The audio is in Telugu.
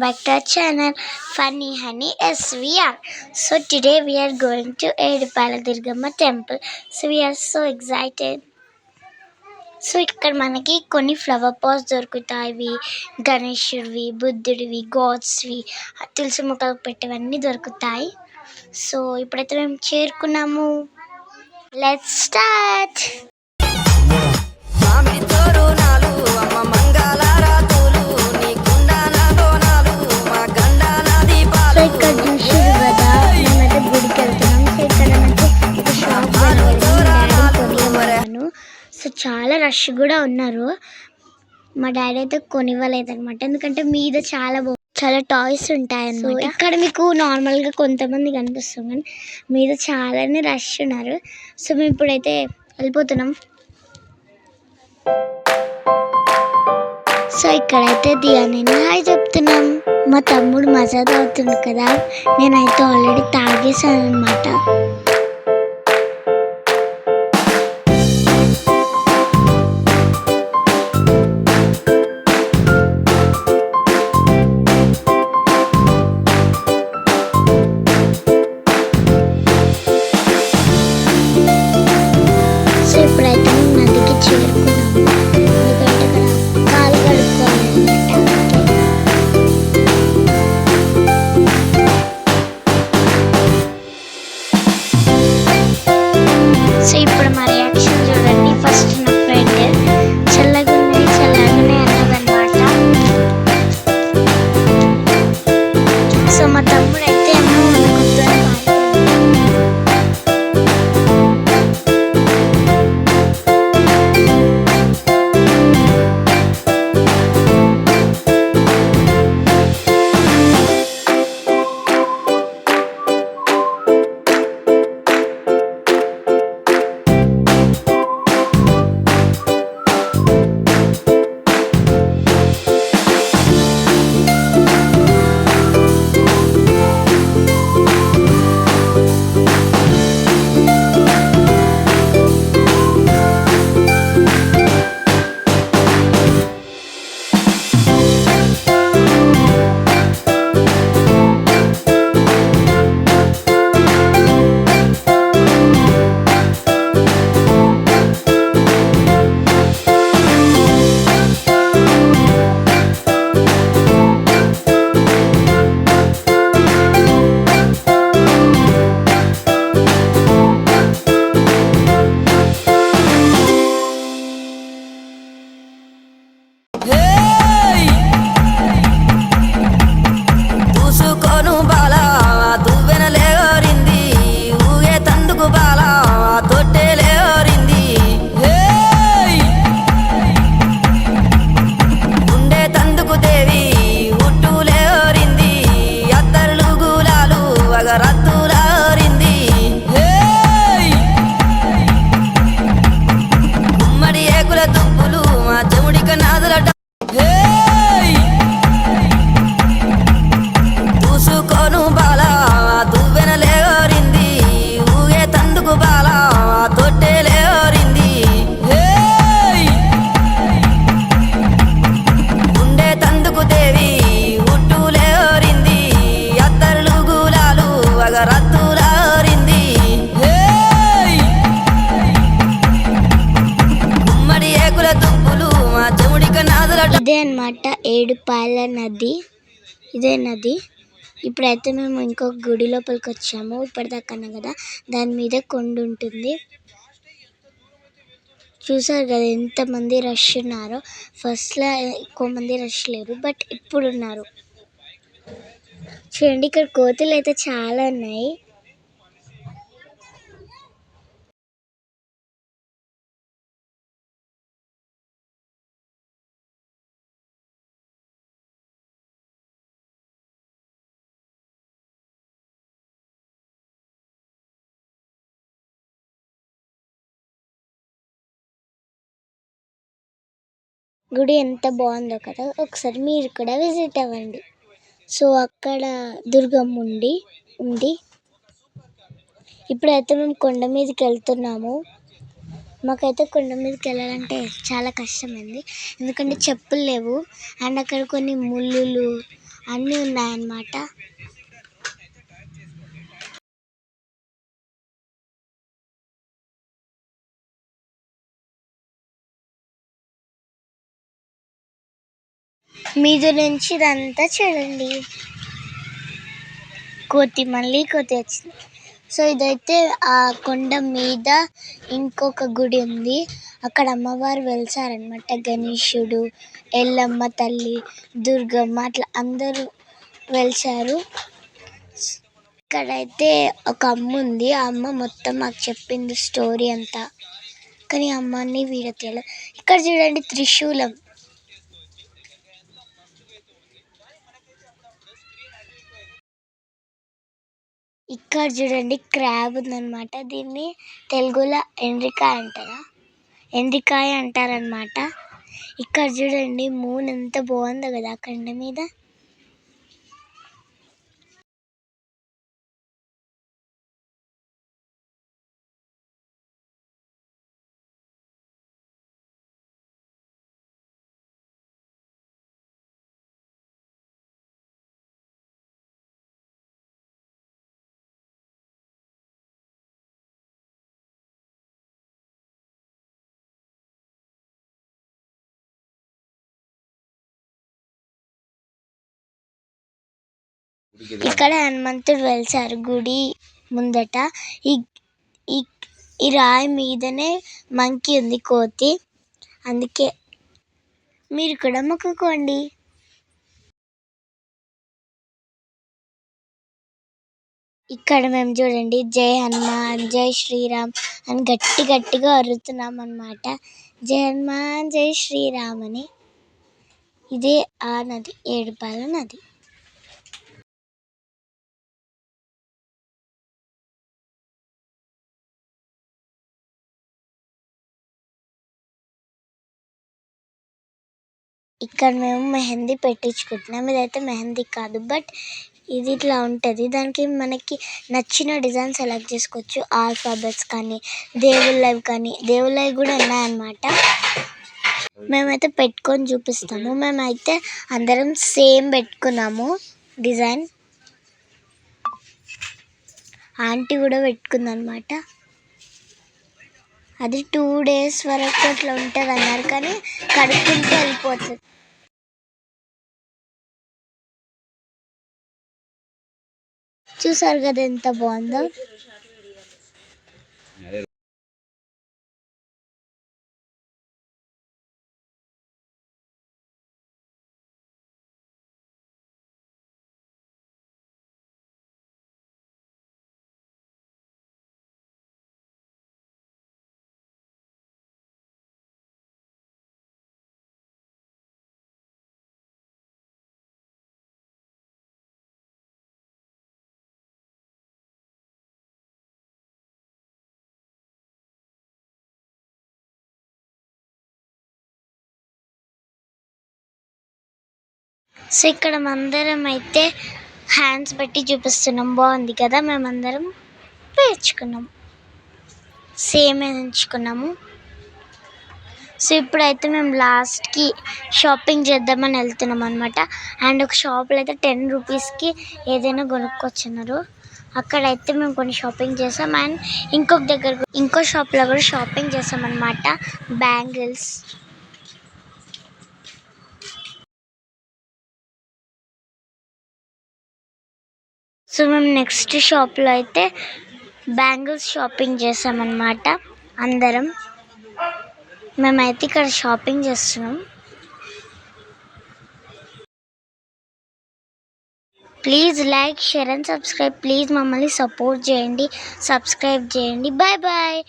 welcome back to our channel Funny Honey SVR. So today we are going to Edipala Durgamma temple. So we are so excited. So ఇక్కడ మనకి కొన్ని ఫ్లవర్ పాట్స్ దొరుకుతాయి గణేశుడివి బుద్ధుడివి గాడ్స్వి తులసి మొక్కలు పెట్టేవన్నీ దొరుకుతాయి సో ఇప్పుడైతే మేము చేరుకున్నాము లెట్ స్టార్ట్ సో చాలా రష్ కూడా ఉన్నారు. మా డాడీ అయితే కొనివ్వలేదు అనమాట ఎందుకంటే మీద చాలా చాలా టాయ్స్ ఉంటాయి అన్నమాట ఇక్కడ మీకు నార్మల్గా కొంతమంది కనిపిస్తుంది కానీ మీద చాలానే రష్ ఉన్నారు. సో మేము ఇప్పుడైతే వెళ్ళిపోతున్నాం. సో ఇక్కడైతే దియాని హాయ్ చెప్తున్నాం. మా తమ్ముడు మజా తాగుతుంది కదా. నేనైతే ఆల్రెడీ తాగేసాను అనమాట సో ఇప్పుడు అన్నమాట ఏడుపాయల నది. ఇదే నది. ఇప్పుడైతే మేము ఇంకొక గుడి లోపలికి వచ్చాము. ఇప్పటిదాకా అన్నాం కదా దాని మీద కొండ ఉంటుంది. చూసారు కదా ఎంతమంది రష్ ఉన్నారో. ఫస్ట్లో ఎక్కువ మంది రష్ లేరు బట్ ఇప్పుడు ఉన్నారు. చూడండి ఇక్కడ కోతులు అయితే చాలా ఉన్నాయి. గుడి ఎంత బాగుందో కదా. ఒకసారి మీరు కూడా విజిట్ అవ్వండి. సో అక్కడ దుర్గమ్మ ఉండి ఉంది. ఇప్పుడైతే మేము కొండ మీదకి వెళ్తున్నాము. మాకైతే కొండ మీదకి వెళ్ళాలంటే చాలా కష్టమైంది. ఎందుకంటే చెప్పులు లేవు. అండ్ అక్కడ కొన్ని ముళ్ళులు అన్నీ ఉన్నాయన్నమాట. మీద నుంచి ఇదంతా చూడండి. కోతి మళ్ళీ కోతి వచ్చింది. సో ఇదైతే ఆ కొండ మీద ఇంకొక గుడి ఉంది. అక్కడ అమ్మవారు వెలిసారనమాట గణేశుడు ఎల్లమ్మ తల్లి దుర్గమ్మ అట్లా అందరూ వెలిసారు. ఇక్కడైతే ఒక అమ్మ ఉంది. ఆ అమ్మ మొత్తం మాకు చెప్పింది స్టోరీ అంతా. కానీ అమ్మని వీడియో తెలియదు ఇక్కడ చూడండి త్రిశూలం. ఇక్కడ చూడండి క్రాబ్ ఉందన్నమాట. దీన్ని తెలుగులో ఎండ్రికాయ అంటారా? ఎండ్రికాయ అంటారనమాట ఇక్కడ చూడండి మూన్ ఎంత బాగుందో కదా ఆ కొండ మీద. ఇక్కడ హనుమంతుడు వెలిసారు గుడి ముందట. ఈ ఈ రాయి మీదనే మంకీ ఉంది కోతి. అందుకే మీరు కూడా మొక్కుకోండి. ఇక్కడ మేము చూడండి జై హనుమాన్ జై శ్రీరామ్ అని గట్టి గట్టిగా అరుతున్నాం అన్నమాట. జై హనుమాన్ జై శ్రీరామ్ అని. ఇదే ఆ నది ఏడుపాల నది. ఇక్కడ మేము మెహందీ పెట్టించుకుంటున్నాం. ఇదైతే మెహందీ కాదు బట్ ఇది ఇట్లా ఉంటుంది. దానికి మనకి నచ్చిన డిజైన్ సెలెక్ట్ చేసుకోవచ్చు. ఆల్ఫాబెట్స్ కానీ దేవుళ్ళవి కానీ దేవుళ్ళవి కూడా ఉన్నాయన్నమాట. మేమైతే పెట్టుకొని చూపిస్తాము. మేమైతే అందరం సేమ్ పెట్టుకున్నాము డిజైన్. ఆంటీ కూడా పెట్టుకుందనమాట అది టూ డేస్ వరకు అట్లా ఉంటుంది అన్నారు కానీ కడుక్కుంటే వెళ్ళిపోతుంది. చూసారు కదా ఎంత బాగుందో? సో ఇక్కడ అందరం అయితే హ్యాండ్స్ పెట్టి చూపిస్తున్నాం. బాగుంది కదా? మేమందరం పేర్చుకున్నాం. సేమ్ ఎంచుకున్నాము. సో ఇప్పుడైతే మేము లాస్ట్కి షాపింగ్ చేద్దామని వెళ్తున్నాం అనమాట అండ్ ఒక షాప్లో అయితే టెన్ రూపీస్కి ఏదైనా కొనుక్కొచ్చున్నారు. అక్కడైతే మేము కొన్ని షాపింగ్ చేసాం. అండ్ ఇంకొక దగ్గర ఇంకో షాప్లో కూడా షాపింగ్ చేసాం అనమాట బ్యాంగిల్స్. సో మేము నెక్స్ట్ షాప్లో అయితే బ్యాంగిల్స్ షాపింగ్ చేసామన్నమాట అందరం. మేమైతే ఇక్కడ షాపింగ్ చేస్తున్నాం. Please like share and subscribe. Please మమ్మల్ని సపోర్ట్ చేయండి సబ్స్క్రైబ్ చేయండి. Bye bye.